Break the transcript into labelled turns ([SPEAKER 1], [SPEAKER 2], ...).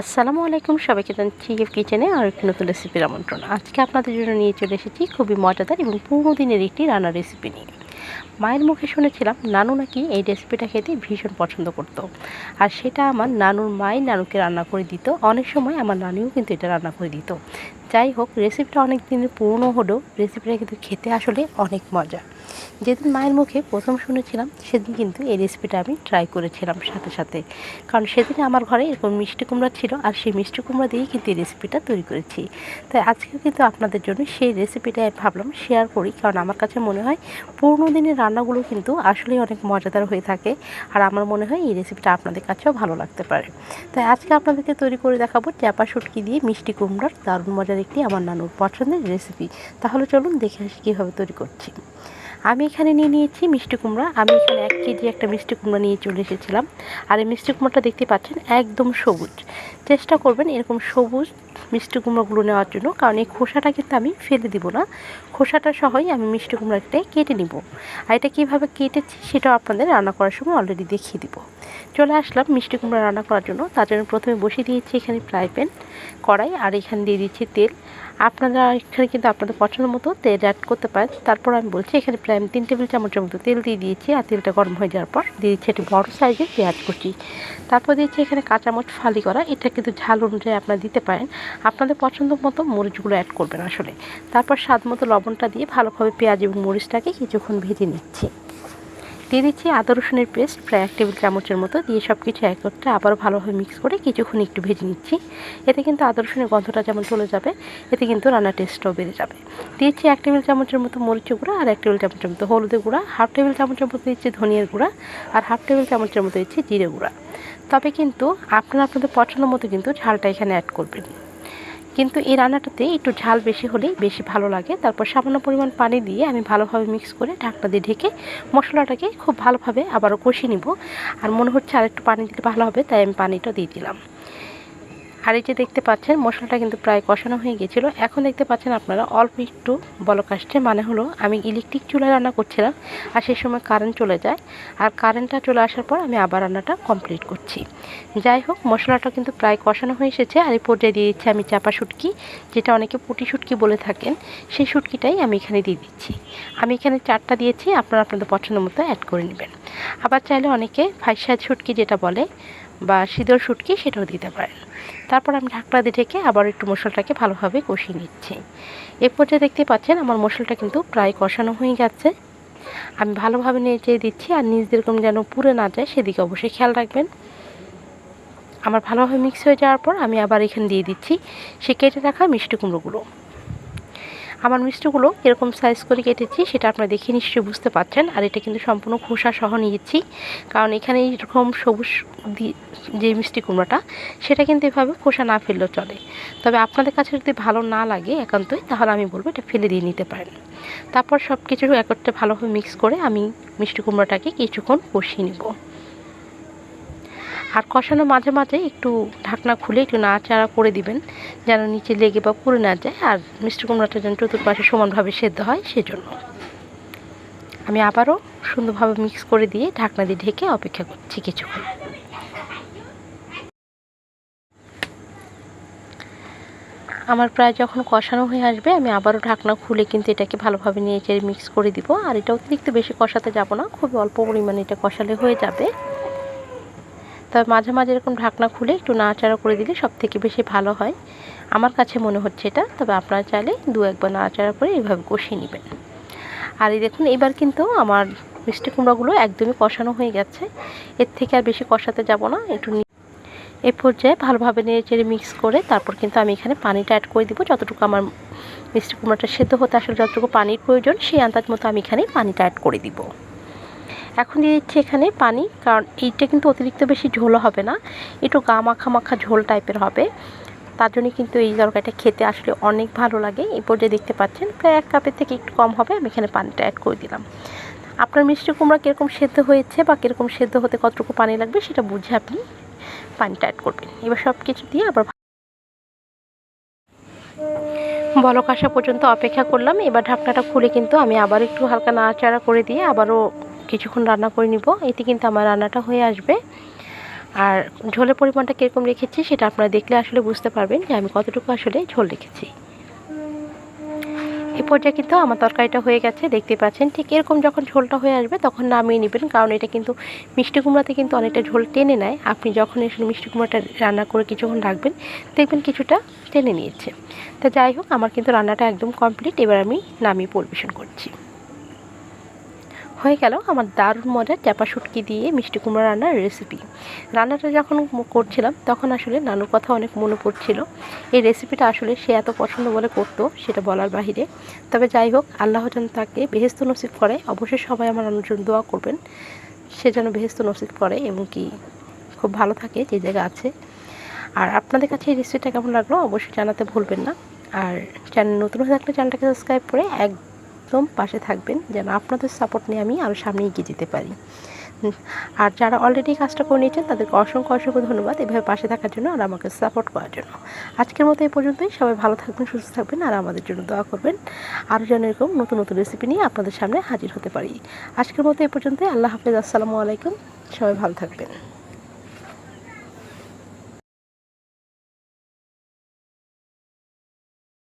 [SPEAKER 1] আসসালামু আলাইকুম, সবাইকে জানাচ্ছি ইফ কিচেনে আর একটি নতুন রেসিপির আমন্ত্রণ। আজকে আপনাদের জন্য নিয়ে চলে এসেছি খুবই মজাদার এবং পুরো দিনের একটি রান্নার রেসিপি নিয়ে। মায়ের মুখে শুনেছিলাম, নানু নাকি এই রেসিপিটা খেতে ভীষণ পছন্দ করতো। আর সেটা আমার নানুর মাই নানুকে রান্না করে দিত। অনেক সময় আমার নানিও কিন্তু এটা রান্না করে দিত। যাই হোক রেসিপিটা অনেক দিনের পুরনো হলেও রেসিপিটা কিন্তু খেতে আসলে অনেক মজা। যেদিন মায়ের মুখে প্রথম শুনেছিলাম, সেদিন কিন্তু এই রেসিপিটা আমি ট্রাই করেছিলাম সাথে সাথে। কারণ সেদিন আমার ঘরে এরকম মিষ্টি কুমড়া ছিল, আর সেই মিষ্টি কুমড়া দিয়েই কিন্তু এই রেসিপিটা তৈরি করেছি। তাই আজকেও কিন্তু আপনাদের জন্য সেই রেসিপিটা ভাবলাম শেয়ার করি, কারণ আমার কাছে মনে হয় পুরনো দিনের রান্নাগুলো কিন্তু আসলেই অনেক মজাদার হয়ে থাকে, আর আমার মনে হয় এই রেসিপিটা আপনাদের কাছেও ভালো লাগতে পারে। তাই আজকে আপনাদেরকে তৈরি করে দেখাবো চ্যাপা শুটকি দিয়ে মিষ্টি কুমড়ার দারুণ মজার একটি আমার নানুর পছন্দের রেসিপি তাহলে চলুন দেখে আসি কীভাবে তৈরি করছি। আমি এখানে নিয়ে নিয়েছি মিষ্টি কুমড়া। আমি এখানে এক কেজি একটা মিষ্টি কুমড়া নিয়ে চলে এসেছিলাম। আর এই মিষ্টি কুমড়াটা দেখতে পাচ্ছেন একদম সবুজ। চেষ্টা করবেন এরকম সবুজ মিষ্টি কুমড়োগুলো নেওয়ার জন্য, কারণ এই খোসাটা কিন্তু আমি ফেলে দিব না। খোসাটা সহই আমি মিষ্টি কুমড়াটাই কেটে নিব। আর এটা কীভাবে কেটেছি সেটাও আপনাদের রান্না করার সময় অলরেডি দেখিয়ে দিব। চলে আসলাম মিষ্টি কুমড়া রান্না করার জন্য। তার জন্য প্রথমে বসিয়ে দিয়েছি এখানে ফ্রাই প্যান, কড়াই, আর এখানে দিয়ে দিচ্ছি তেল। আপনারা এখানে কিন্তু আপনাদের পছন্দ মতো তেল অ্যাড করতে পারেন। তারপর আমি বলছি, এখানে প্রায় তিন টেবিল চামচের মতো তেল দিয়ে দিয়েছি আর তেলটা গরম হয়ে যাওয়ার পর দিয়ে দিচ্ছি একটি বড়ো সাইজের পেঁয়াজ কুচি। তারপর দিয়েছি এখানে কাঁচামচ ফালি করা। এটা কিন্তু ঝাল অনুযায়ী আপনারা দিতে পারেন। আপনাদের পছন্দ মতো মরিচগুলো অ্যাড করবেন আসলে। তারপর স্বাদ মতো লবণটা দিয়ে ভালোভাবে পেঁয়াজ এবং মরিচটাকে কিছুক্ষণ ভেজে নিচ্ছি। দিয়ে দিচ্ছি আদা রসুনের পেস্ট, প্রায় এক টেবিল চামচের মতো। দিয়ে সব কিছু একত্রে আবারও ভালোভাবে মিক্স করে কিছুক্ষণ একটু ভেজে নিচ্ছি। এতে কিন্তু আদা রসুনের গন্ধটা যেমন চলে যাবে, এতে কিন্তু রান্নার টেস্টটাও বেড়ে যাবে। দিয়েছি এক টেবিল চামচের মতো মরিচ গুঁড়া আর এক টেবিল চামচের মতো হলুদের গুঁড়া। হাফ টেবিল চামচের মতো দিচ্ছি ধনিয়ার গুঁড়া আর হাফ টেবিল চামচের মতো দিচ্ছি জিরে গুঁড়া। তবে কিন্তু আপনারা আপনাদের পছন্দ মতো কিন্তু ঝালটা এখানে অ্যাড করবেন। কিন্তু এই রান্নাটাতে একটু ঝাল বেশি হলেই বেশি ভালো লাগে। তারপর সামান্য পরিমাণ পানি দিয়ে আমি ভালোভাবে মিক্স করে ঢাকনা দিয়ে ঢেকে মশলাটাকে খুব ভালোভাবে আবারও কষিয়ে নিব। আর মনে হচ্ছে আর একটু পানি দিতে ভালো হবে, তাই আমি পানিটা দিয়ে দিলাম। আর এই যে দেখতে পাচ্ছেন, মশলাটা কিন্তু প্রায় কষানো হয়ে গেছিল এখন দেখতে পাচ্ছেন আপনারা অল্প একটু বলক আসছে মানে হলো আমি ইলেকট্রিক চুলায় রান্না করছিলাম আর সেই সময় কারেন্ট চলে যায়। আর কারেন্টটা চলে আসার পর আমি আবার রান্নাটা কমপ্লিট করছি। যাই হোক, মশলাটা কিন্তু প্রায় কষানো হয়ে এসেছে আর এই পর্যায়ে দিয়ে দিচ্ছি আমি চাপা শুটকি, যেটা অনেকে পুটি শুটকি বলে থাকেন। সেই শুটকিটাই আমি এখানে দিয়ে দিচ্ছি। আমি এখানে চারটা দিয়েছি, আপনারা আপনাদের পছন্দ মতো অ্যাড করে নেবেন। আবার চাইলে অনেকে ফাইভ সাইজ শুটকি যেটা বলে বা শীতল শুটকি সেটাও দিতে পারেন। তারপর আমি ঢাকনা দিয়ে ঢেকে আবার একটু মশলাটাকে ভালোভাবে কষিয়ে নিচ্ছি। এ পর্যায়ে দেখতে পাচ্ছেন আমার মশলাটা কিন্তু প্রায় কষানো হয়ে গেছে। আমি ভালোভাবে নেড়ে দিচ্ছি আর নিজ যেরকম যেন পুড়ে না যায় সেদিকে অবশ্যই খেয়াল রাখবেন। আমার ভালোভাবে মিক্স হয়ে যাওয়ার পর আমি আবার এখানে দিয়ে দিচ্ছি সে কেটে রাখা মিষ্টি কুমড়োগুলো। আমার মিষ্টিগুলো এরকম সাইজ করে কেটেছি সেটা আপনারা দেখে নিশ্চয়ই বুঝতে পারছেন। আর এটা কিন্তু সম্পূর্ণ খোসা সহ নিয়েছি। কারণ এখানে এরকম সবুজ যে মিষ্টি কুমড়োটা, সেটা কিন্তু এভাবে খোসা না ফেললেও চলে। তবে আপনাদের কাছে যদি ভালো না লাগে একান্তই, তাহলে আমি বলব এটা ফেলে দিয়ে নিতে পারেন। তারপর সব কিছু একত্রে ভালোভাবে মিক্স করে আমি মিষ্টি কুমড়োটাকে কিছুক্ষণ কষিয়ে নেব। আর কষানো মাঝে মাঝে একটু ঢাকনা খুলে একটু নাড়াচাড়া করে দিবেন, যেন নিচে লেগে বা পুড়ে না যায়। আর মিষ্টি কুমড়াটা যেন চতুর্পাশে সমানভাবে সেদ্ধ হয়, সেজন্য। আমি আবারও সুন্দরভাবে মিক্স করে দিয়ে ঢাকনা দিয়ে ঢেকে অপেক্ষা করছি কিছুক্ষণ। আমার প্রায় যখন কষানো হয়ে আসবে, আমি আবারও ঢাকনা খুলে কিন্তু এটাকে ভালোভাবে নিয়ে মিক্স করে দিব। আর এটা অতিরিক্ত বেশি কষাতে যাব না, খুবই অল্প পরিমাণে এটা কষালে হয়ে যাবে। তবে মাঝে মাঝে এরকম ঢাকনা খুলে একটু নাড়াচাড়া করে দিলে সব থেকে বেশি ভালো হয়। আমার কাছে মনে হচ্ছে এটা, তবে আপনারা চাইলে দু একবার নাড়াচাড়া করে এইভাবে কষিয়ে নেবেন। আর এই দেখুন, এবার কিন্তু আমার মিষ্টি কুমড়াগুলো একদমই কষানো হয়ে গেছে। এর থেকে আর বেশি কষাতে যাব না, একটু এ পর্যায়ে ভালোভাবে নেড়ে চেড়ে মিক্স করে তারপর কিন্তু আমি এখানে পানিটা অ্যাড করে দিব। যতটুকু আমার মিষ্টি কুমড়াটা সেদ্ধ হতে আসলে যতটুকু পানির প্রয়োজন, সেই আন্দাজ মতো আমি এখানে পানিটা অ্যাড করে দিব। এখন দিয়ে দিচ্ছি এখানে পানি, কারণ এইটা কিন্তু অতিরিক্ত বেশি ঝোল হবে না। একটু গা মাখা মাখা ঝোল টাইপের হবে। তার জন্য কিন্তু এই তরকারিটা খেতে আসলে অনেক ভালো লাগে। এই পর্যায়ে দেখতে পাচ্ছেন, প্রায় এক কাপের থেকে একটু কম হবে। আমি এখানে পানিটা অ্যাড করে দিলাম। আপনার মিষ্টি কুমড়া কীরকম সেদ্ধ হয়েছে বা কীরকম সেদ্ধ হতে কতটুকু পানি লাগবে সেটা বুঝে আপনি পানিটা অ্যাড করবেন। এবার সব কিছু দিয়ে আবার বলক আসা পর্যন্ত অপেক্ষা করলাম। এবার ঢাকনাটা খুলে কিন্তু আমি আবার একটু হালকা নাড়াচাড়া করে দিয়ে আবারও কিছুক্ষণ রান্না করে নিব। এতে কিন্তু আমার রান্নাটা হয়ে আসবে। আর ঝোলের পরিমাণটা কীরকম রেখেছি সেটা আপনারা দেখলে আসলে বুঝতে পারবেন যে আমি কতটুকু আসলে ঝোল রেখেছি। এ পর্যায়ে কিন্তু আমার তরকারিটা হয়ে গেছে, দেখতে পাচ্ছেন। ঠিক এরকম যখন ঝোলটা হয়ে আসবে তখন নামিয়ে নেবেন, কারণ এটা কিন্তু মিষ্টি কুমড়াতে কিন্তু অনেকটা ঝোল টেনে নেয়। আপনি যখন এসে মিষ্টি কুমড়াটা রান্না করে কিছুক্ষণ রাখবেন, দেখবেন কিছুটা টেনে নিয়েছে। তা যাই হোক, আমার কিন্তু রান্নাটা একদম কমপ্লিট। এবার আমি নামিয়ে পরিবেশন করছি। হয়ে গেল আমার দারুণ মজার চাপা শুটকি দিয়ে মিষ্টি কুমড়া রান্নার রেসিপি রান্নাটা যখন করছিলাম, তখন আসলে নানুর কথা অনেক মনে পড়ছিল। এই রেসিপিটা আসলে সে এত পছন্দ বলে করতো, সেটা বলার বাহিরে। তবে যাই হোক, আল্লাহ যেন তাকে বেহেস্ত নসিব করে, অবশ্যই সবাই আমার জন্য দোয়া করবেন। সে যেন বেহেস্ত নসিব করে এবং কি খুব ভালো থাকে যে জায়গা আছে। আর আপনাদের কাছে এই রেসিপিটা কেমন লাগল অবশ্যই জানাতে ভুলবেন না। আর চ্যানেল নতুন হয়ে থাকলে চ্যানেলটাকে সাবস্ক্রাইব করে একদম পাশে থাকবেন যেন আপনাদের সাপোর্ট নিয়ে আমি আরও সামনে এগিয়ে যেতে পারি। আর যারা অলরেডি কাজটা করে নিয়েছেন, তাদেরকে অসংখ্য অসংখ্য ধন্যবাদ এভাবে পাশে থাকার জন্য আর আমাকে সাপোর্ট করার জন্য। আজকের মতো এই পর্যন্তই। সবাই ভালো থাকবেন, সুস্থ থাকবেন আর আমাদের জন্য দোয়া করবেন। আরও যেন এরকম নতুন নতুন রেসিপি নিয়ে আপনাদের সামনে হাজির হতে পারি। আজকের মতো এই পর্যন্তই। আল্লাহ হাফেজ। আসসালামু আলাইকুম। সবাই ভালো থাকবেন।